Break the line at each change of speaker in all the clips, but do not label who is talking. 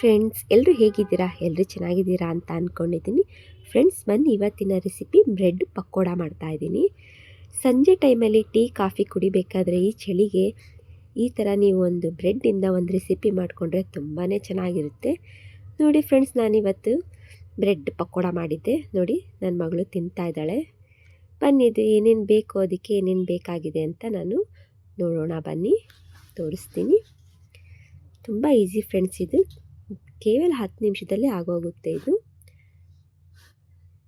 Friends ಎಲ್ಲರೂ ಹೇಗಿದ್ದೀರಾ? ಎಲ್ಲರೂ ಚೆನ್ನಾಗಿದ್ದೀರಾ ಅಂತ ಅಂದ್ಕೊಂಡಿದ್ದೀನಿ ಫ್ರೆಂಡ್ಸ್ ಬನ್ನಿ, ಇವತ್ತಿನ ರೆಸಿಪಿ ಬ್ರೆಡ್ ಪಕೋಡ ಮಾಡ್ತಾಯಿದ್ದೀನಿ ಸಂಜೆ ಟೈಮಲ್ಲಿ ಟೀ ಕಾಫಿ ಕುಡಿಬೇಕಾದ್ರೆ ಈ ಚಳಿಗೆ ಈ ಥರ ನೀವು ಒಂದು ಬ್ರೆಡ್ಡಿಂದ ಒಂದು ರೆಸಿಪಿ ಮಾಡಿಕೊಂಡ್ರೆ ತುಂಬಾ ಚೆನ್ನಾಗಿರುತ್ತೆ. ನೋಡಿ ಫ್ರೆಂಡ್ಸ್ ನಾನಿವತ್ತು ಬ್ರೆಡ್ ಪಕೋಡ ಮಾಡಿದ್ದೆ. ನೋಡಿ ನನ್ನ ಮಗಳು ತಿಂತಾ ಇದ್ದಾಳೆ. ಬನ್ನಿ, ಇದು ಏನೇನು ಬೇಕು, ಅದಕ್ಕೆ ಏನೇನು ಬೇಕಾಗಿದೆ ಅಂತ ನಾನು ನೋಡೋಣ. ಬನ್ನಿ, ತೋರಿಸ್ತೀನಿ. ತುಂಬ ಈಸಿ ಫ್ರೆಂಡ್ಸ್ ಇದು. ಕೇವಲ ಹತ್ತು ನಿಮಿಷದಲ್ಲಿ ಆಗೋಗುತ್ತೆ ಇದು.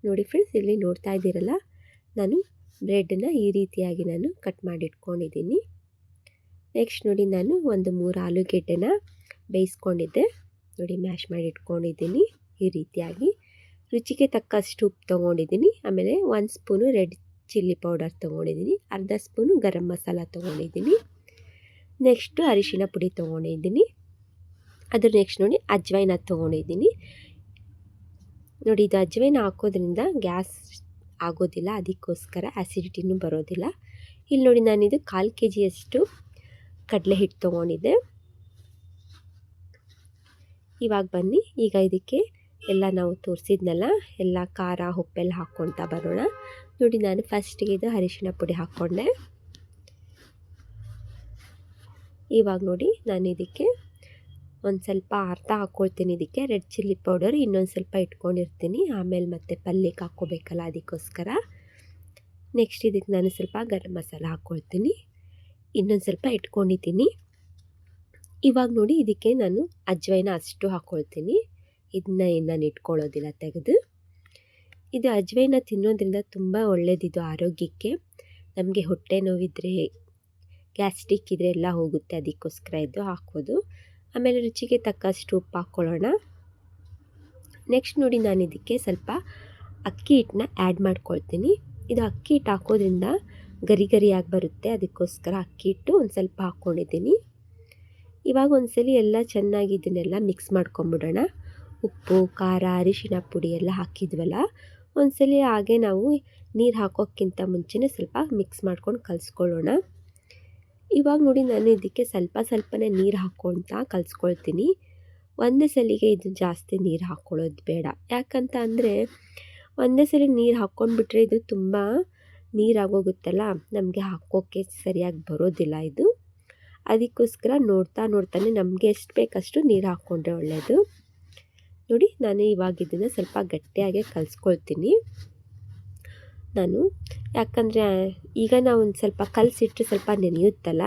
ನೋಡಿ ಫ್ರೆಂಡ್ಸ್ ಇಲ್ಲಿ ನೋಡ್ತಾ ಇದ್ದೀರಲ್ಲ, ನಾನು ಬ್ರೆಡ್ನ ಈ ರೀತಿಯಾಗಿ ನಾನು ಕಟ್ ಮಾಡಿಟ್ಕೊಂಡಿದ್ದೀನಿ. ನೆಕ್ಸ್ಟ್ ನೋಡಿ ನಾನು ಒಂದು ಮೂರು ಆಲೂಗೆಡ್ಡೆನ ಬೇಯಿಸ್ಕೊಂಡಿದ್ದೆ. ನೋಡಿ ಮ್ಯಾಶ್ ಮಾಡಿ ಇಟ್ಕೊಂಡಿದ್ದೀನಿ ಈ ರೀತಿಯಾಗಿ. ರುಚಿಗೆ ತಕ್ಕಷ್ಟು ಉಪ್ಪು ತೊಗೊಂಡಿದ್ದೀನಿ. ಆಮೇಲೆ ಒಂದು ಸ್ಪೂನು ರೆಡ್ ಚಿಲ್ಲಿ ಪೌಡರ್ ತೊಗೊಂಡಿದ್ದೀನಿ. ಅರ್ಧ ಸ್ಪೂನು ಗರಂ ಮಸಾಲ ತೊಗೊಂಡಿದ್ದೀನಿ. ನೆಕ್ಸ್ಟು ಅರಿಶಿನ ಪುಡಿ ತೊಗೊಂಡಿದ್ದೀನಿ. ಅದ್ರ ನೆಕ್ಸ್ಟ್ ನೋಡಿ ಅಜ್ವೈನ ತೊಗೊಂಡಿದ್ದೀನಿ. ನೋಡಿ ಇದು ಅಜ್ವೈನ ಹಾಕೋದ್ರಿಂದ ಗ್ಯಾಸ್ ಆಗೋದಿಲ್ಲ, ಅದಕ್ಕೋಸ್ಕರ ಆ್ಯಸಿಡಿಟಿನೂ ಬರೋದಿಲ್ಲ. ಇಲ್ಲಿ ನೋಡಿ ನಾನಿದು ಕಾಲು ಕೆ ಜಿಯಷ್ಟು ಕಡಲೆ ಹಿಟ್ಟು ತೊಗೊಂಡಿದ್ದೆ. ಇವಾಗ ಬನ್ನಿ, ಈಗ ಇದಕ್ಕೆ ಎಲ್ಲ ನಾವು ತೋರಿಸಿದ್ನಲ್ಲ, ಎಲ್ಲ ಖಾರ ಉಪ್ಪೆಲ್ಲ ಹಾಕ್ಕೊಳ್ತಾ ಬರೋಣ. ನೋಡಿ ನಾನು ಫಸ್ಟಿಗೆ ಇದು ಅರಿಶಿನ ಪುಡಿ ಹಾಕ್ಕೊಂಡೆ. ಇವಾಗ ನೋಡಿ ನಾನು ಇದಕ್ಕೆ ಒಂದು ಸ್ವಲ್ಪ ಅರ್ಧ ಹಾಕ್ಕೊಳ್ತೀನಿ ಇದಕ್ಕೆ. ರೆಡ್ ಚಿಲ್ಲಿ ಪೌಡರ್ ಇನ್ನೊಂದು ಸ್ವಲ್ಪ ಇಟ್ಕೊಂಡಿರ್ತೀನಿ. ಆಮೇಲೆ ಮತ್ತೆ ಪಲ್ಯಕ್ಕೆ ಹಾಕ್ಕೋಬೇಕಲ್ಲ ಅದಕ್ಕೋಸ್ಕರ. ನೆಕ್ಸ್ಟ್ ಇದಕ್ಕೆ ನಾನು ಸ್ವಲ್ಪ ಗರಂ ಮಸಾಲ ಹಾಕ್ಕೊಳ್ತೀನಿ ಇನ್ನೊಂದು ಸ್ವಲ್ಪ ಇಟ್ಕೊಂಡಿದ್ದೀನಿ. ಇವಾಗ ನೋಡಿ ಇದಕ್ಕೆ ನಾನು ಅಜ್ವೈನ ಅಷ್ಟು ಹಾಕ್ಕೊಳ್ತೀನಿ ಇದನ್ನ ನಾನು ಇಟ್ಕೊಳ್ಳೋದಿಲ್ಲ ತೆಗೆದು. ಇದು ಅಜ್ವೈನ ತಿನ್ನೋದ್ರಿಂದ ತುಂಬ ಒಳ್ಳೆಯದಿದು ಆರೋಗ್ಯಕ್ಕೆ. ನಮಗೆ ಹೊಟ್ಟೆ ನೋವಿದ್ರೆ, ಗ್ಯಾಸ್ಟ್ರಿಕ್ ಇದ್ರೆ ಎಲ್ಲ ಹೋಗುತ್ತೆ ಅದಕ್ಕೋಸ್ಕರ ಇದು ಹಾಕೋದು ಆಮೇಲೆ ರುಚಿಗೆ ತಕ್ಕಷ್ಟು ಉಪ್ಪು ಹಾಕ್ಕೊಳ್ಳೋಣ. ನೆಕ್ಸ್ಟ್ ನೋಡಿ ನಾನು ಇದಕ್ಕೆ ಸ್ವಲ್ಪ ಅಕ್ಕಿ ಹಿಟ್ಟನ್ನ ಆ್ಯಡ್ ಮಾಡ್ಕೊಳ್ತೀನಿ. ಇದು ಅಕ್ಕಿ ಹಿಟ್ಟು ಹಾಕೋದ್ರಿಂದ ಗರಿ ಗರಿಯಾಗಿ ಬರುತ್ತೆ. ಅದಕ್ಕೋಸ್ಕರ ಅಕ್ಕಿ ಹಿಟ್ಟು ಒಂದು ಸ್ವಲ್ಪ ಹಾಕ್ಕೊಂಡಿದ್ದೀನಿ ಇವಾಗ ಒಂದ್ಸಲಿ ಎಲ್ಲ ಚೆನ್ನಾಗಿ ಇದನ್ನೆಲ್ಲ ಮಿಕ್ಸ್ ಮಾಡ್ಕೊಂಬಿಡೋಣ. ಉಪ್ಪು, ಖಾರ, ಅರಿಶಿಣ ಪುಡಿ ಎಲ್ಲ ಹಾಕಿದ್ವಲ್ಲ, ಒಂದ್ಸಲಿ ಹಾಗೆ ನಾವು ನೀರು ಹಾಕೋಕ್ಕಿಂತ ಮುಂಚೆನೇ ಸ್ವಲ್ಪ ಮಿಕ್ಸ್ ಮಾಡ್ಕೊಂಡು ಕಲಿಸ್ಕೊಳ್ಳೋಣ. ಇವಾಗ ನೋಡಿ ನಾನು ಇದಕ್ಕೆ ಸ್ವಲ್ಪ ಸ್ವಲ್ಪನೇ ನೀರು ಹಾಕ್ಕೊಳ್ತಾ ಕಲಿಸ್ಕೊಳ್ತೀನಿ. ಒಂದೇ ಸಲಿಗೆ ಇದು ಜಾಸ್ತಿ ನೀರು ಹಾಕ್ಕೊಳ್ಳೋದು ಬೇಡ. ಯಾಕಂತ ಅಂದರೆ ಒಂದೇ ಸಲ ನೀರು ಹಾಕ್ಕೊಂಡ್ಬಿಟ್ರೆ ಇದು ತುಂಬ ನೀರಾಗೋಗುತ್ತಲ್ಲ, ನಮಗೆ ಹಾಕೋಕ್ಕೆ ಸರಿಯಾಗಿ ಬರೋದಿಲ್ಲ ಇದು. ಅದಕ್ಕೋಸ್ಕರ ನೋಡ್ತಾ ನೋಡ್ತಾನೆ ನಮಗೆ ಎಷ್ಟು ಬೇಕಷ್ಟು ನೀರು ಹಾಕ್ಕೊಂಡ್ರೆ ಒಳ್ಳೆಯದು ನೋಡಿ ನಾನು ಇವಾಗ ಇದನ್ನು ಸ್ವಲ್ಪ ಗಟ್ಟಿಯಾಗೆ ಕಲಿಸ್ಕೊಳ್ತೀನಿ. ನಾನು. ಯಾಕಂದರೆ ಈಗ ನಾವು ಒಂದು ಸ್ವಲ್ಪ ಕಲಸಿಟ್ಟು ಸ್ವಲ್ಪ ನೆನೆಯುತ್ತಲ್ಲ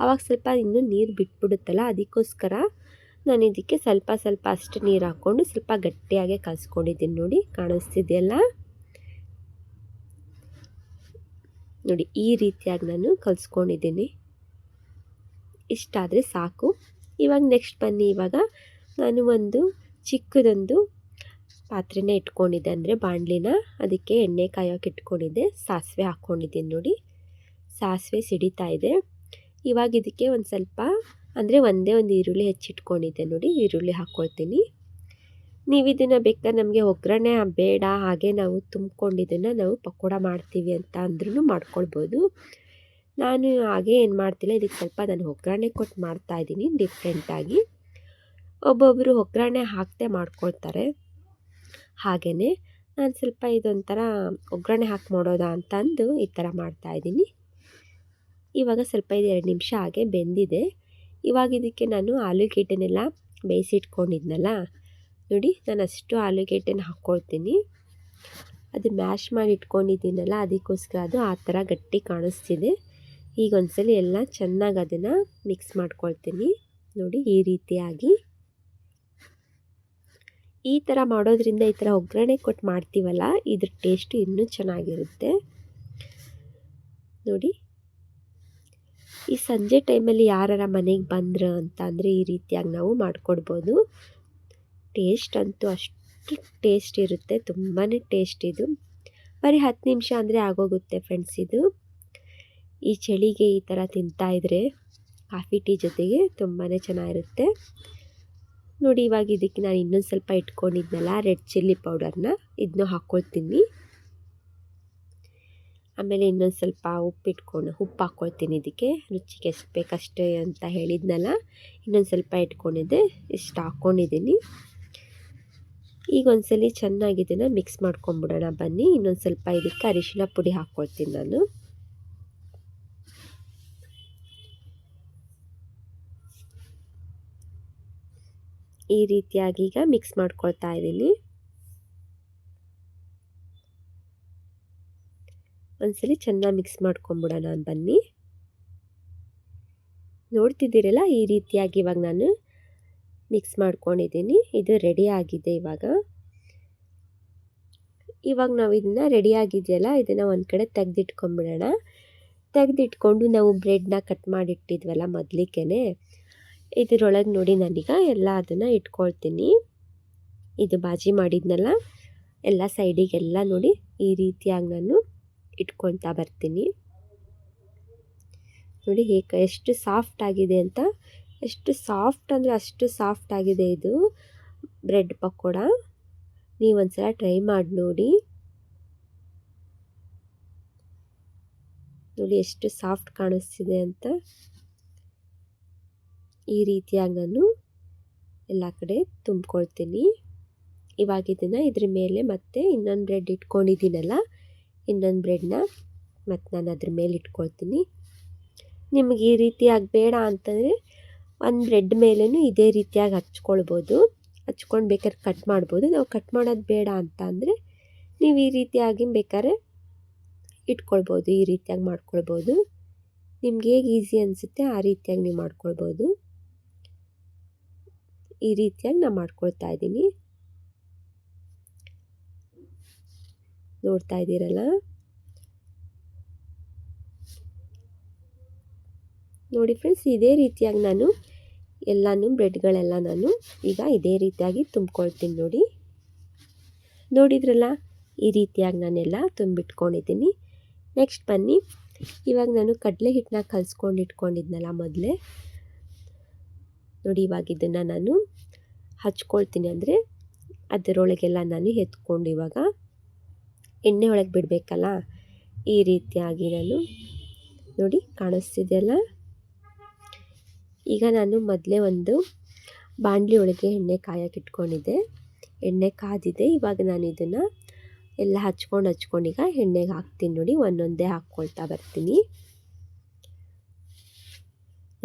ಆವಾಗ ಸ್ವಲ್ಪ ಇನ್ನೂ ನೀರು ಬಿಟ್ಬಿಡುತ್ತಲ್ಲ, ಅದಕ್ಕೋಸ್ಕರ ನಾನು ಇದಕ್ಕೆ ಸ್ವಲ್ಪ ಸ್ವಲ್ಪ ಅಷ್ಟು ನೀರು ಹಾಕ್ಕೊಂಡು ಸ್ವಲ್ಪ ಗಟ್ಟಿಯಾಗೆ ಕಲಿಸ್ಕೊಂಡಿದ್ದೀನಿ ನೋಡಿ, ಕಾಣಿಸ್ತಿದೆಯಲ್ಲ? ನೋಡಿ, ಈ ರೀತಿಯಾಗಿ ನಾನು ಕಲಿಸ್ಕೊಂಡಿದ್ದೀನಿ. ಇಷ್ಟಾದರೆ ಸಾಕು. ಇವಾಗ ನೆಕ್ಸ್ಟ್ ಬನ್ನಿ, ಇವಾಗ ನಾನು ಒಂದು ಚಿಕ್ಕದೊಂದು ಪಾತ್ರೆನ ಇಟ್ಕೊಂಡಿದ್ದೆ ಅಂದರೆ ಬಾಣಲಿನ, ಅದಕ್ಕೆ ಎಣ್ಣೆ ಕಾಯೋಕೆ ಇಟ್ಕೊಂಡಿದ್ದೆ, ಸಾಸಿವೆ ಹಾಕ್ಕೊಂಡಿದ್ದೀನಿ ನೋಡಿ. ಸಾಸಿವೆ ಸಿಡಿತಾ ಇದೆ. ಇವಾಗ ಇದಕ್ಕೆ ಒಂದು ಸ್ವಲ್ಪ, ಅಂದರೆ ಒಂದೇ ಒಂದು ಈರುಳ್ಳಿ ಹೆಚ್ಚಿಟ್ಕೊಂಡಿದ್ದೆ ನೋಡಿ, ಈರುಳ್ಳಿ ಹಾಕ್ಕೊಳ್ತೀನಿ ನೀವು ಇದನ್ನು ಬೇಕಾದ್ರೆ ನಮಗೆ ಒಗ್ಗರಣೆ ಬೇಡ, ಹಾಗೆ ನಾವು ತುಂಬ್ಕೊಂಡಿದ್ದನ್ನು ನಾವು ಪಕೋಡ ಮಾಡ್ತೀವಿ ಅಂತ ಅಂದ್ರೂ ಮಾಡ್ಕೊಳ್ಬೋದು. ನಾನು ಹಾಗೆ ಏನು ಮಾಡ್ತಿಲ್ಲ ಇದಕ್ಕೆ ಸ್ವಲ್ಪ ನಾನು ಒಗ್ಗರಣೆ ಕೊಟ್ಟು ಮಾಡ್ತಾಯಿದ್ದೀನಿ ಡಿಫ್ರೆಂಟಾಗಿ ಒಬ್ಬೊಬ್ಬರು ಒಗ್ಗರಣೆ ಹಾಕದೆ ಮಾಡ್ಕೊಳ್ತಾರೆ. ಹಾಗೆಯೇ ನಾನು ಸ್ವಲ್ಪ ಇದೊಂಥರ ಒಗ್ಗರಣೆ ಹಾಕಿ ಮಾಡೋದಾ ಅಂತ ಅಂದು ಈ ಥರ ಮಾಡ್ತಾಯಿದ್ದೀನಿ ಇವಾಗ ಸ್ವಲ್ಪ ಇದು ಎರಡು ನಿಮಿಷ ಹಾಗೆ ಬೆಂದಿದೆ. ಇವಾಗ ಇದಕ್ಕೆ ನಾನು ಆಲೂಗೆಡ್ಡೆನೆಲ್ಲ ಬೇಯಿಸಿಟ್ಕೊಂಡಿದ್ನಲ್ಲ, ನೋಡಿ ನಾನು ಅಷ್ಟು ಆಲೂಗೆಡ್ಡೆನ ಹಾಕ್ಕೊಳ್ತೀನಿ. ಅದು ಮ್ಯಾಶ್ ಮಾಡಿ ಇಟ್ಕೊಂಡಿದ್ದೀನಲ್ಲ, ಅದಕ್ಕೋಸ್ಕರ ಅದು ಆ ಥರ ಗಟ್ಟಿ ಕಾಣಿಸ್ತಿದೆ. ಈಗ ಒಂದ್ಸಲಿ ಎಲ್ಲ ಚೆನ್ನಾಗಿ ಅದನ್ನು ಮಿಕ್ಸ್ ಮಾಡ್ಕೊಳ್ತೀನಿ. ನೋಡಿ ಈ ರೀತಿಯಾಗಿ. ಈ ಥರ ಮಾಡೋದ್ರಿಂದ ಈ ಥರ ಒಗ್ಗರಣೆ ಕೊಟ್ಟು ಮಾಡ್ತೀವಲ್ಲ, ಇದ್ರ ಟೇಸ್ಟು ಇನ್ನೂ ಚೆನ್ನಾಗಿರುತ್ತೆ. ನೋಡಿ. ಈ ಸಂಜೆ ಟೈಮಲ್ಲಿ ಯಾರಾರ ಮನೆಗೆ ಬಂದ್ರು ಅಂತ ಅಂದರೆ ಈ ರೀತಿಯಾಗಿ ನಾವು ಮಾಡಿಕೊಡ್ಬೋದು. ಟೇಸ್ಟ್ ಅಂತೂ ಅಷ್ಟು ಟೇಸ್ಟ್ ಇರುತ್ತೆ ತುಂಬಾ ಟೇಸ್ಟ್ ಇದು. ಬರೀ ಹತ್ತು ನಿಮಿಷ ಅಂದರೆ ಆಗೋಗುತ್ತೆ ಫ್ರೆಂಡ್ಸ್ ಇದು. ಈ ಚಳಿಗೆ ಈ ಥರ ತಿಂತಾಯಿದ್ರೆ ಕಾಫಿ ಟೀ ಜೊತೆಗೆ ತುಂಬಾ ಚೆನ್ನಾಗಿರುತ್ತೆ. ನೋಡಿ, ಇವಾಗ ಇದಕ್ಕೆ ನಾನು ಇನ್ನೊಂದು ಸ್ವಲ್ಪ ಇಟ್ಕೊಂಡಿದ್ನಲ್ಲ, ರೆಡ್ ಚಿಲ್ಲಿ ಪೌಡರ್ನ. ಇದನ್ನ ಹಾಕ್ಕೊಳ್ತೀನಿ ಆಮೇಲೆ ಇನ್ನೊಂದು ಸ್ವಲ್ಪ ಉಪ್ಪು ಇಟ್ಕೊಂಡು ಉಪ್ಪು ಹಾಕ್ಕೊಳ್ತೀನಿ ಇದಕ್ಕೆ. ರುಚಿಗೆ ಎಷ್ಟು ಬೇಕಷ್ಟೇ ಅಂತ ಹೇಳಿದ್ನಲ್ಲ, ಇನ್ನೊಂದು ಸ್ವಲ್ಪ ಇಟ್ಕೊಂಡಿದ್ದೆ, ಇಷ್ಟು ಹಾಕ್ಕೊಂಡಿದ್ದೀನಿ ಈಗ ಒಂದ್ಸಲಿ ಚೆನ್ನಾಗಿ ಇದನ್ನು ಮಿಕ್ಸ್ ಮಾಡ್ಕೊಂಬಿಡೋಣ ಬನ್ನಿ. ಇನ್ನೊಂದು ಸ್ವಲ್ಪ ಇದಕ್ಕೆ ಅರಿಶಿನ ಪುಡಿ ಹಾಕ್ಕೊಳ್ತೀನಿ ನಾನು. ಈ ರೀತಿಯಾಗಿ ಈಗ ಮಿಕ್ಸ್ ಮಾಡ್ಕೊಳ್ತಾ ಇದ್ದೀನಿ. ಒಂದ್ಸಲಿ ಚೆನ್ನಾಗಿ ಮಿಕ್ಸ್ ಮಾಡ್ಕೊಂಬಿಡೋಣ ಬನ್ನಿ. ನೋಡ್ತಿದ್ದೀರಲ್ಲ ಈ ರೀತಿಯಾಗಿ ಇವಾಗ ನಾನು ಮಿಕ್ಸ್ ಮಾಡ್ಕೊಂಡಿದ್ದೀನಿ. ಇದು ರೆಡಿ ಆಗಿದೆ ಇವಾಗ. ಇವಾಗ ನಾವು ಇದನ್ನ ರೆಡಿ ಆಗಿದೆಯಲ್ಲ, ಇದನ್ನು ಒಂದು ಕಡೆ ತೆಗೆದಿಟ್ಕೊಂಬಿಡೋಣ. ತೆಗೆದಿಟ್ಕೊಂಡು ನಾವು ಬ್ರೆಡ್ನ ಕಟ್ ಮಾಡಿಟ್ಟಿದ್ವಲ್ಲ ಮೊದಲಿಗೆ ಇದರೊಳಗೆ ನೋಡಿ ನಾನೀಗ ಎಲ್ಲ ಅದನ್ನು ಇಟ್ಕೊಳ್ತೀನಿ. ಇದು ಬಾಜಿ ಮಾಡಿದ್ನಲ್ಲ, ಎಲ್ಲ ಸೈಡಿಗೆಲ್ಲ ನೋಡಿ ಈ ರೀತಿಯಾಗಿ ನಾನು ಇಟ್ಕೊಳ್ತಾ ಬರ್ತೀನಿ. ನೋಡಿ ಹೇಗೆ ಎಷ್ಟು ಸಾಫ್ಟ್ ಆಗಿದೆ ಅಂತ, ಎಷ್ಟು ಸಾಫ್ಟ್ ಅಂದರೆ ಅಷ್ಟು ಸಾಫ್ಟ್ ಆಗಿದೆ ಇದು. ಬ್ರೆಡ್ ಪಕೋಡ, ನೀವು ಒಂದ್ಸಲ ಟ್ರೈ ಮಾಡಿ ನೋಡಿ. ನೋಡಿ ಎಷ್ಟು ಸಾಫ್ಟ್ ಕಾಣಿಸ್ತಿದೆ ಅಂತ. ಈ ರೀತಿಯಾಗಿ ನಾನು ಎಲ್ಲ ಕಡೆ ತುಂಬ್ಕೊಳ್ತೀನಿ. ಇವಾಗ ಇದನ್ನು ಇದ್ರ ಮೇಲೆ ಮತ್ತೆ ಇನ್ನೊಂದು ಬ್ರೆಡ್ ಇಟ್ಕೊಂಡಿದ್ದೀನಲ್ಲ, ಇನ್ನೊಂದು ಬ್ರೆಡ್ನ ಮತ್ತು ನಾನು ಅದ್ರ ಮೇಲೆ ಇಟ್ಕೊಳ್ತೀನಿ. ನಿಮಗೆ ಈ ರೀತಿಯಾಗಿ ಬೇಡ ಅಂತಂದರೆ ಒಂದು ಬ್ರೆಡ್ ಮೇಲೂ ಇದೇ ರೀತಿಯಾಗಿ ಹಚ್ಕೊಳ್ಬೋದು. ಹಚ್ಕೊಂಡು ಬೇಕಾದ್ರೆ ಕಟ್ ಮಾಡ್ಬೋದು. ನಾವು ಕಟ್ ಮಾಡೋದು ಬೇಡ ಅಂತ ಅಂದರೆ ನೀವು ಈ ರೀತಿಯಾಗಿ ಬೇಕಾದ್ರೆ ಇಟ್ಕೊಳ್ಬೋದು, ಈ ರೀತಿಯಾಗಿ ಮಾಡ್ಕೊಳ್ಬೋದು. ನಿಮ್ಗೆ ಹೇಗೆ ಈಸಿ ಅನಿಸುತ್ತೆ ಆ ರೀತಿಯಾಗಿ ನೀವು ಮಾಡ್ಕೊಳ್ಬೋದು. ಈ ರೀತಿಯಾಗಿ ನಾನು ಮಾಡ್ಕೊಳ್ತಾ ಇದ್ದೀನಿ. ನೋಡ್ತಾ ಇದ್ದೀರಲ್ಲ? ನೋಡಿ ಫ್ರೆಂಡ್ಸ್ ಇದೇ ರೀತಿಯಾಗಿ ನಾನು ಎಲ್ಲನೂ ಬ್ರೆಡ್ಗಳೆಲ್ಲ ನಾನು ಈಗ ಇದೇ ರೀತಿಯಾಗಿ ತುಂಬ್ಕೊಳ್ತೀನಿ ನೋಡಿ. ನೋಡಿದ್ರಲ್ಲ, ಈ ರೀತಿಯಾಗಿ ನಾನೆಲ್ಲ ತುಂಬಿಟ್ಕೊಂಡಿದ್ದೀನಿ. ನೆಕ್ಸ್ಟ್ ಬನ್ನಿ. ಇವಾಗ ನಾನು ಕಡಲೆ ಹಿಟ್ಟನ್ನ ಕಲ್ಸ್ಕೊಂಡು ಇಟ್ಕೊಂಡಿದ್ನಲ್ಲ ಮೊದಲೇ. ನೋಡಿ ಇವಾಗ ಇದನ್ನು ನಾನು ಹಚ್ಕೊಳ್ತೀನಿ ಅಂದರೆ ಅದರೊಳಗೆಲ್ಲ ನಾನು ಎತ್ಕೊಂಡು ಇವಾಗ ಎಣ್ಣೆ ಒಳಗೆ ಬಿಡಬೇಕಲ್ಲ, ಈ ರೀತಿಯಾಗಿ ನಾನು ನೋಡಿ ಕಾಣಿಸ್ತಿದೆಯಲ್ಲ? ಈಗ ನಾನು ಮೊದಲೇ ಒಂದು ಬಾಂಡ್ಲಿ ಒಳಗೆ ಎಣ್ಣೆ ಕಾಯಕ್ಕೆ ಇಟ್ಕೊಂಡಿದ್ದೆ. ಎಣ್ಣೆ ಕಾದಿದೆ, ಇವಾಗ ನಾನು ಇದನ್ನು ಎಲ್ಲ ಹಚ್ಕೊಂಡು ಹಚ್ಕೊಂಡು ಈಗ ಎಣ್ಣೆಗೆ ಹಾಕ್ತೀನಿ ನೋಡಿ, ಒಂದೊಂದೇ ಹಾಕ್ಕೊಳ್ತಾ ಬರ್ತೀನಿ.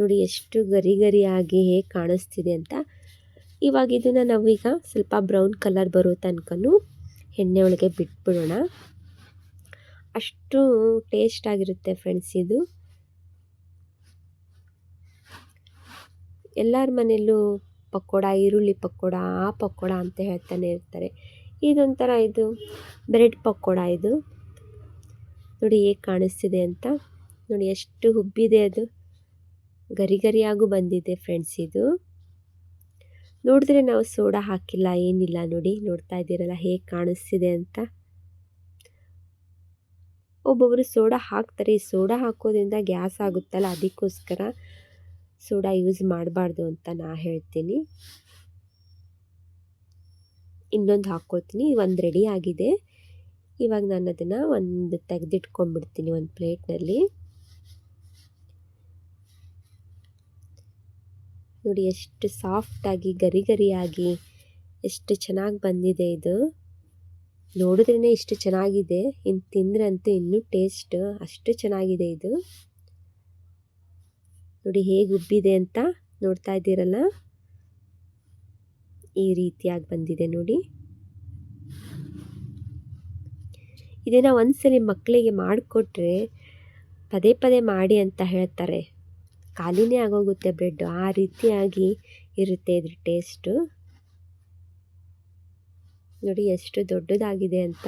ನೋಡಿ ಎಷ್ಟು ಗರಿ ಗರಿಯಾಗಿ ಹೇಗೆ ಕಾಣಿಸ್ತಿದೆ ಅಂತ. ಇವಾಗ ಇದನ್ನು ನಾವೀಗ ಸ್ವಲ್ಪ ಬ್ರೌನ್ ಕಲರ್ ಬರೋ ತನಕನೂ ಎಣ್ಣೆ ಒಳಗೆ ಬಿಟ್ಬಿಡೋಣ. ಅಷ್ಟು ಟೇಸ್ಟ್ ಆಗಿರುತ್ತೆ ಫ್ರೆಂಡ್ಸ್ ಇದು. ಎಲ್ಲರ ಮನೆಯಲ್ಲೂ ಪಕೋಡ, ಈರುಳ್ಳಿ ಪಕೋಡ, ಆ ಪಕೋಡ ಅಂತ ಹೇಳ್ತಾನೆ ಇರ್ತಾರೆ. ಇದೊಂಥರ ಇದು ಬ್ರೆಡ್ ಪಕೋಡ ಇದು. ನೋಡಿ ಹೇಗೆ ಕಾಣಿಸ್ತಿದೆ ಅಂತ. ನೋಡಿ ಎಷ್ಟು ಹುಬ್ಬಿದೆ ಅದು. ಗರಿ ಗರಿಯಾಗೂ ಬಂದಿದೆ ಫ್ರೆಂಡ್ಸ್ ಇದು. ನೋಡಿದ್ರೆ ನಾವು ಸೋಡಾ ಹಾಕಿಲ್ಲ, ಏನಿಲ್ಲ ನೋಡಿ, ನೋಡ್ತಾ ಇದ್ದೀರಲ್ಲ ಹೇಗೆ ಕಾಣಿಸ್ತಿದೆ ಅಂತ. ಒಬ್ಬೊಬ್ಬರು ಸೋಡಾ ಹಾಕ್ತಾರೆ, ಈ ಸೋಡಾ ಹಾಕೋದ್ರಿಂದ ಗ್ಯಾಸ್ ಆಗುತ್ತಲ್ಲ, ಅದಕ್ಕೋಸ್ಕರ ಸೋಡಾ ಯೂಸ್ ಮಾಡಬಾರ್ದು ಅಂತ ನಾ ಹೇಳ್ತೀನಿ. ಇನ್ನೊಂದು ಹಾಕ್ಕೊಳ್ತೀನಿ, ಒಂದು ರೆಡಿ ಆಗಿದೆ. ಇವಾಗ ನಾನು ಅದನ್ನು ಒಂದು ತೆಗೆದಿಟ್ಕೊಂಡ್ಬಿಡ್ತೀನಿ ಒಂದು ಪ್ಲೇಟ್ನಲ್ಲಿ ನೋಡಿ ಎಷ್ಟು ಸಾಫ್ಟಾಗಿ ಗರಿ ಗರಿಯಾಗಿ ಎಷ್ಟು ಚೆನ್ನಾಗಿ ಬಂದಿದೆ ಇದು. ನೋಡಿದ್ರೇ ಇಷ್ಟು ಚೆನ್ನಾಗಿದೆ ಇನ್ನು ತಿಂದ್ರಂತೂ ಇನ್ನೂ ಟೇಸ್ಟ್ ಅಷ್ಟು ಚೆನ್ನಾಗಿದೆ ಇದು. ನೋಡಿ ಹೇಗೆ ಉಬ್ಬಿದೆ ಅಂತ ನೋಡ್ತಾ ಇದ್ದೀರಲ್ಲ? ಈ ರೀತಿಯಾಗಿ ಬಂದಿದೆ ನೋಡಿ. ಇದನ್ನು ಒಂದ್ಸಲಿ ಮಕ್ಕಳಿಗೆ ಮಾಡಿಕೊಟ್ರೆ ಪದೇ ಪದೇ ಮಾಡಿ ಅಂತ ಹೇಳ್ತಾರೆ. ಖಾಲಿನೇ ಆಗೋಗುತ್ತೆ ಬ್ರೆಡ್ಡು ಆ ರೀತಿಯಾಗಿ ಇರುತ್ತೆ ಇದ್ರ ಟೇಸ್ಟು ನೋಡಿ ಎಷ್ಟು ದೊಡ್ಡದಾಗಿದೆ ಅಂತ.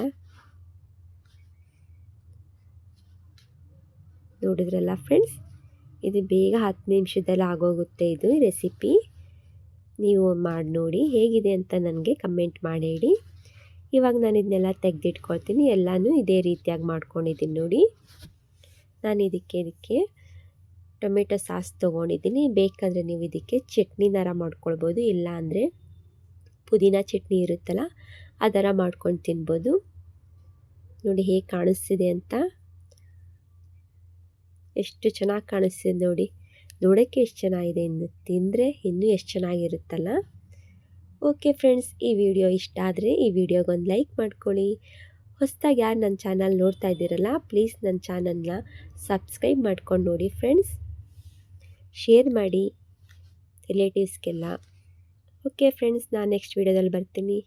ನೋಡಿದ್ರಲ್ಲ ಫ್ರೆಂಡ್ಸ್ ಇದು ಬೇಗ ಹತ್ತು ನಿಮಿಷದಲ್ಲಿ ಆಗೋಗುತ್ತೆ ಇದು ರೆಸಿಪಿ ನೀವು ಮಾಡಿ ನೋಡಿ ಹೇಗಿದೆ ಅಂತ ನನಗೆ ಕಮೆಂಟ್ ಮಾಡಿ ಹೇಳಿ. ಇವಾಗ ನಾನು ಇದನ್ನೆಲ್ಲ ತೆಗೆದಿಟ್ಕೊಳ್ತೀನಿ. ಎಲ್ಲನೂ ಇದೇ ರೀತಿಯಾಗಿ ಮಾಡ್ಕೊಂಡಿದ್ದೀನಿ ನೋಡಿ. ನಾನು ಇದಕ್ಕೆ ಇದಕ್ಕೆ ಟೊಮೆಟೊ ಸಾಸ್ ತೊಗೊಂಡಿದ್ದೀನಿ. ಬೇಕಾದರೆ ನೀವು ಇದಕ್ಕೆ ಚಟ್ನಿ ಥರ ಮಾಡ್ಕೊಳ್ಬೋದು. ಇಲ್ಲ ಅಂದರೆ ಪುದೀನ ಚಟ್ನಿ ಇರುತ್ತಲ್ಲ ಆ ಥರ ಮಾಡ್ಕೊಂಡು ತಿನ್ಬೋದು. ನೋಡಿ ಹೇಗೆ ಕಾಣಿಸ್ತಿದೆ ಅಂತ. ಎಷ್ಟು ಚೆನ್ನಾಗಿ ಕಾಣಿಸ್ತಿದೆ ನೋಡಿ. ನೋಡೋಕ್ಕೆ ಎಷ್ಟು ಚೆನ್ನಾಗಿದೆ ಇನ್ನು ತಿಂದರೆ ಇನ್ನೂ ಎಷ್ಟು ಚೆನ್ನಾಗಿರುತ್ತಲ್ಲ. ಓಕೆ ಫ್ರೆಂಡ್ಸ್, ಈ ವಿಡಿಯೋ ಇಷ್ಟ ಆದರೆ ಈ ವಿಡಿಯೋಗೊಂದು ಲೈಕ್ ಮಾಡ್ಕೊಳ್ಳಿ. ಹೊಸದಾಗಿ ಯಾರು ನನ್ನ ಚಾನಲ್ ನೋಡ್ತಾ ಇದ್ದೀರಲ್ಲ, ಪ್ಲೀಸ್ ನನ್ನ ಚಾನಲ್ನ ಸಬ್ಸ್ಕ್ರೈಬ್ ಮಾಡ್ಕೊಂಡು ನೋಡಿ ಫ್ರೆಂಡ್ಸ್. ಶೇರ್ ಮಾಡಿ ರಿಲೇಟಿವ್ಸ್ಗೆಲ್ಲ ಓಕೆ ಫ್ರೆಂಡ್ಸ್ ನಾನು ನೆಕ್ಸ್ಟ್ ವೀಡಿಯೋದಲ್ಲಿ ಬರ್ತೀನಿ.